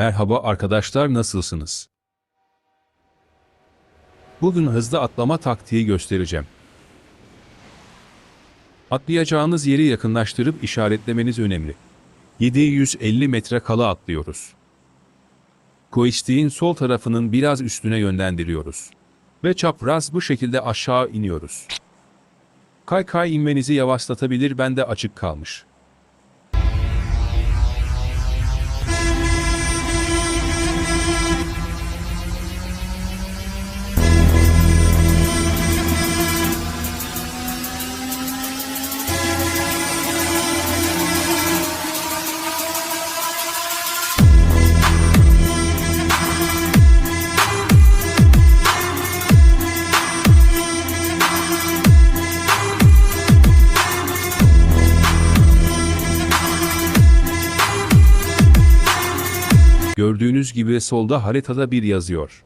Merhaba arkadaşlar nasılsınız? Bugün hızlı atlama taktiği göstereceğim. Atlayacağınız yeri yakınlaştırıp işaretlemeniz önemli. 750 metre kala atlıyoruz. Koistiğin sol tarafının biraz üstüne yönlendiriyoruz. Ve çapraz bu şekilde aşağı iniyoruz. Kaykay inmenizi yavaşlatabilir bende açık kalmış. Gördüğünüz gibi solda haritada bir yazıyor.